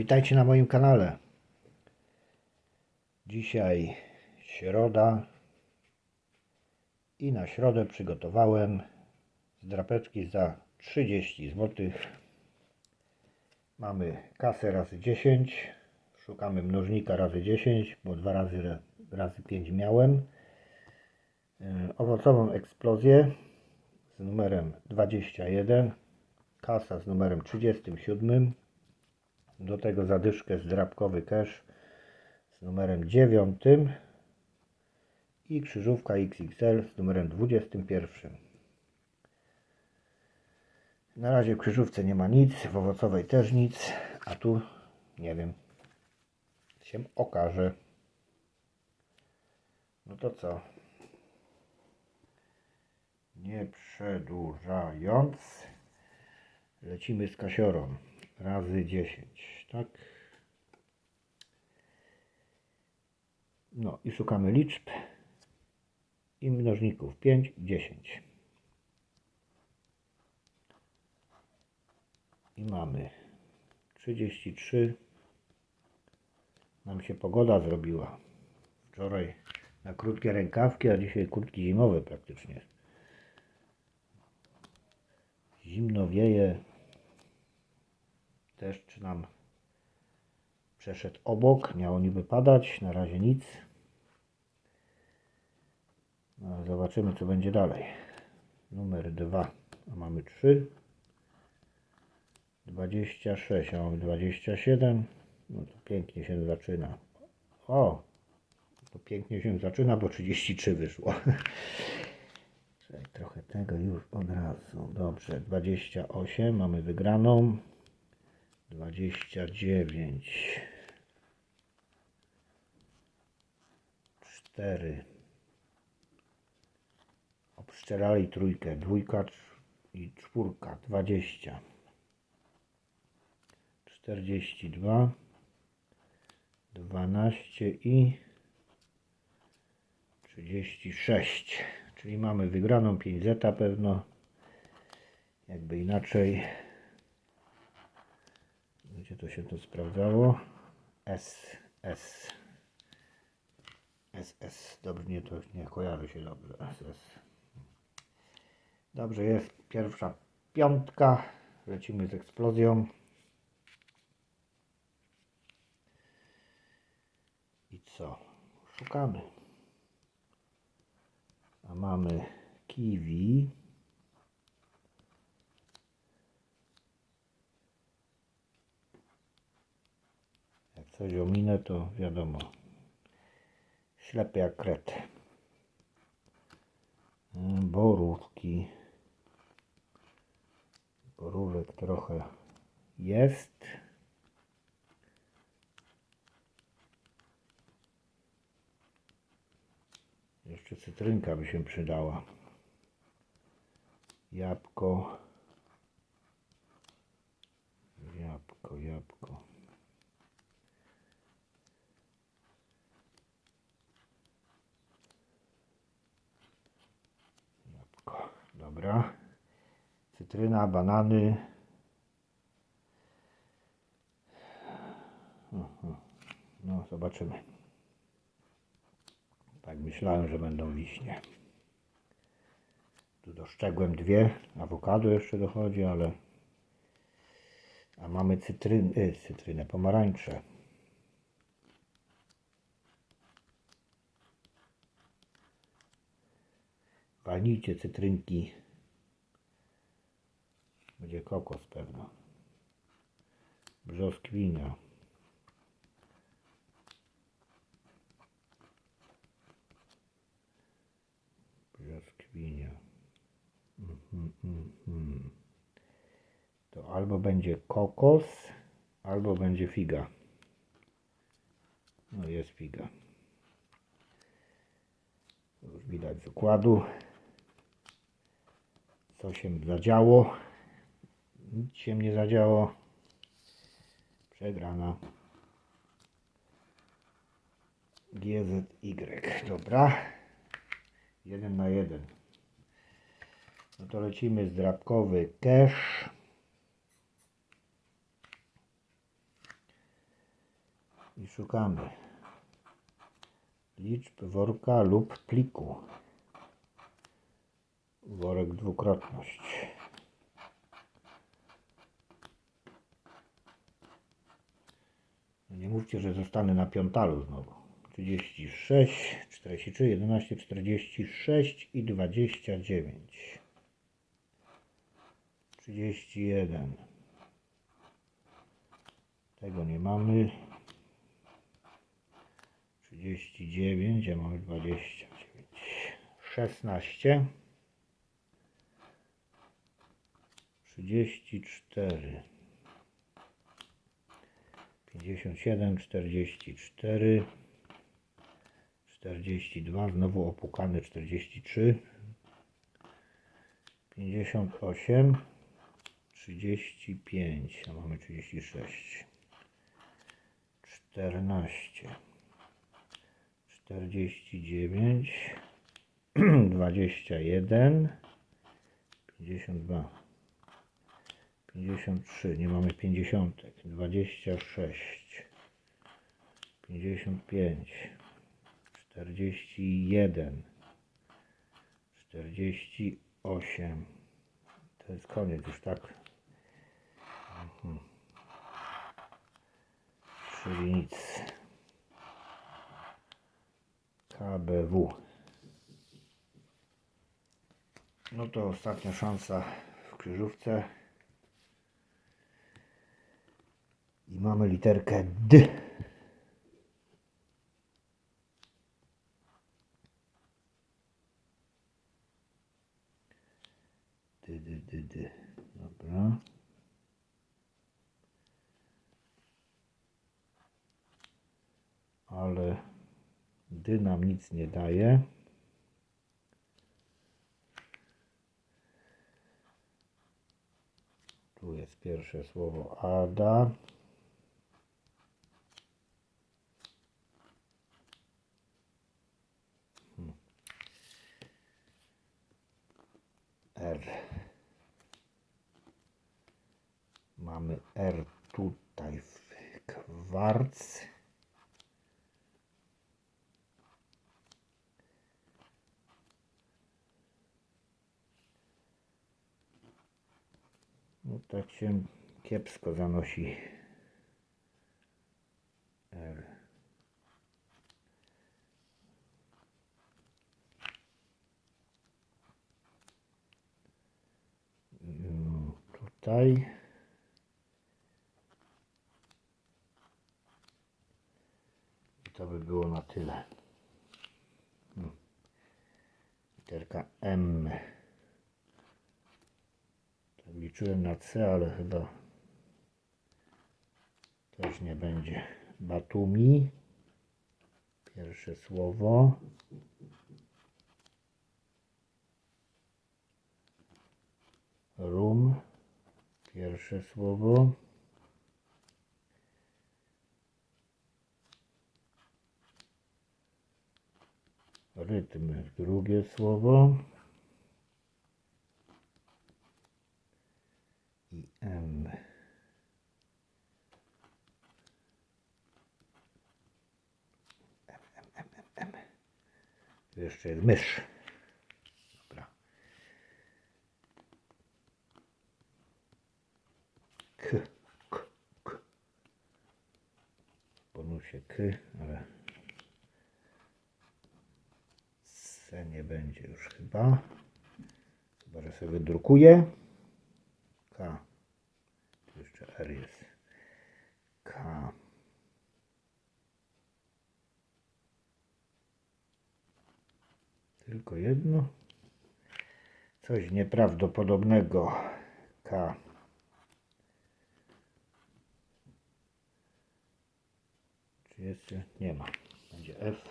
Witajcie na moim kanale. Dzisiaj środa i na środę przygotowałem zdrapeczki za 30 zł. Mamy kasę razy 10, szukamy mnożnika razy 10, bo dwa razy razy 5 miałem. Yy, Owocową eksplozję z numerem 21, kasa z numerem 37. Do tego zadyszkę zdrabkowy cash z numerem 9 i krzyżówka XXL z numerem 21. Na razie w krzyżówce nie ma nic, w owocowej też nic, a tu nie wiem, się okaże. No to co? Nie przedłużając, lecimy z kasiorą razy 10, tak? No i szukamy liczb i mnożników 5 i 10. I mamy 33. Nam się pogoda zrobiła. Wczoraj na krótkie rękawki, a dzisiaj kurtki zimowe praktycznie. Zimno wieje, Deszcz nam przeszedł obok, miało niby padać, na razie nic. No, zobaczymy co będzie dalej. Numer 2, a mamy 3. 26, a mamy 27. No to pięknie się zaczyna. O! To pięknie się zaczyna, bo 33 wyszło. Trochę tego już od razu. Dobrze, 28 mamy wygraną. 29 4 obszczerali trójkę dwójka i czwórka 20 42 12 i 36 czyli mamy wygraną 5 zeta pewno. Jakby inaczej. Gdzie to się to sprawdzało? S, S. SS. Dobrze, nie, to nie kojarzy się dobrze. SS. Dobrze, jest pierwsza piątka. Lecimy z eksplozją. I co? Szukamy. A mamy kiwi. Jak coś ominę, to wiadomo. Ślepy jak kret. Mm, Borówki. Borówek trochę jest. Jeszcze cytrynka by się przydała. Jabłko. Jabłko, jabłko. Dobra. Cytryna, banany. Mhm. No, zobaczymy. Tak myślałem, że będą wiśnie. Tu doszczegłem dwie. Awokado jeszcze dochodzi, ale... A mamy cytryn, y, cytrynę, pomarańcze. Walnijcie cytrynki. Będzie kokos pewno. Brzoskwinia. Brzoskwinia. Mhm, mhm. To albo będzie kokos, albo będzie figa. No jest figa. Już widać z układu. Co się zadziało? Nic się nie zadziało. Przegrana. GZY. Dobra. Jeden na jeden. No to lecimy z drapkowy cash. Szukamy liczb worka lub pliku. Worek dwukrotność. No Nie mówcie, że zostanę na piątalu znowu. 36, 43, 11, 46 i 29. 31. Tego nie mamy. 39, a mamy 29. 16. 34. 57, 44. 42, znowu opukany 43. 58. 35, a mamy 36. 14. 49. 21. 52. 53, nie mamy 50. 26. 55. 41. 48. To jest koniec już, tak? Mhm. Czyli nic. KBW. No to ostatnia szansa w krzyżówce. I mamy literkę D. D, D, D, D. Dobra. Ale dy nam nic nie daje. Tu jest pierwsze słowo Ada. R. Mamy R tutaj w kwarc. No tak się kiepsko zanosi. R. Mm, Tutaj. I to by było na tyle. Hmm. Literka M. Tak liczyłem na C, ale chyba też nie będzie. Batumi. Pierwsze słowo. Rum. Pierwsze słowo. Rytm. Drugie słowo. i M. Jeszcze jest mysz. Dobra. K, K, K. W K, ale C nie będzie już chyba. Chyba, że sobie wydrukuję. K. Tu jeszcze R jest. K. Tylko jedno. Coś nieprawdopodobnego. K. jeszcze? Nie ma. Będzie F.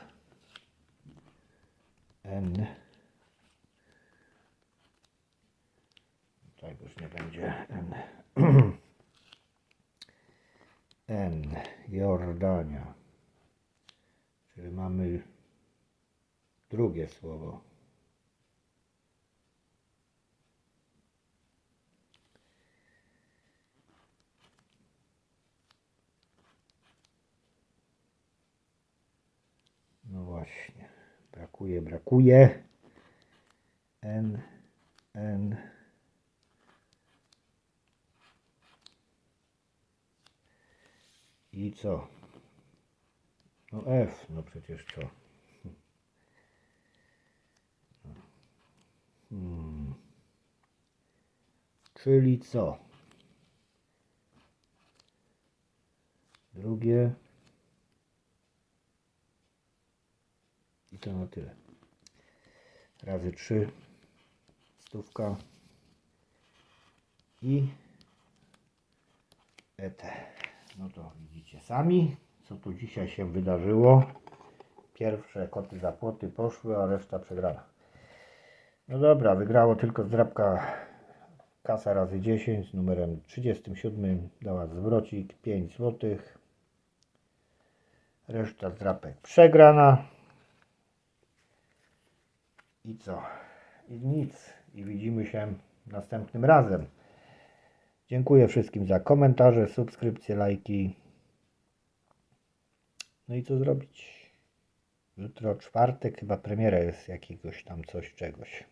N. Tak już nie będzie N. N. Jordania. Czyli mamy drugie słowo. Właśnie. Brakuje, brakuje. N, N. I co? No F, no przecież co? Hmm. Czyli co? Drugie. To na tyle. Razy trzy. Stówka. I ET. No to widzicie sami, co tu dzisiaj się wydarzyło. Pierwsze koty za płoty poszły, a reszta przegrana. No dobra, wygrało tylko zdrabka kasa razy 10 z numerem 37. Dała zwrocik 5 zł. Reszta zdrapek przegrana. I co? I nic. I widzimy się następnym razem. Dziękuję wszystkim za komentarze, subskrypcje, lajki. No i co zrobić? Jutro czwartek, chyba premiera jest jakiegoś tam coś, czegoś.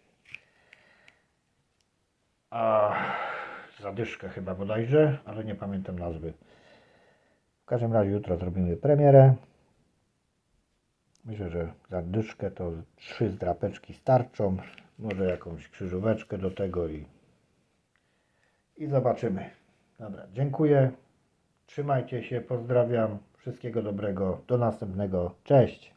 A zadyszkę chyba bodajże, ale nie pamiętam nazwy. W każdym razie jutro zrobimy premierę. Myślę, że zadyszkę to trzy zdrapeczki starczą. Może jakąś krzyżóweczkę do tego i, i zobaczymy. Dobra, dziękuję. Trzymajcie się, pozdrawiam. Wszystkiego dobrego. Do następnego. Cześć.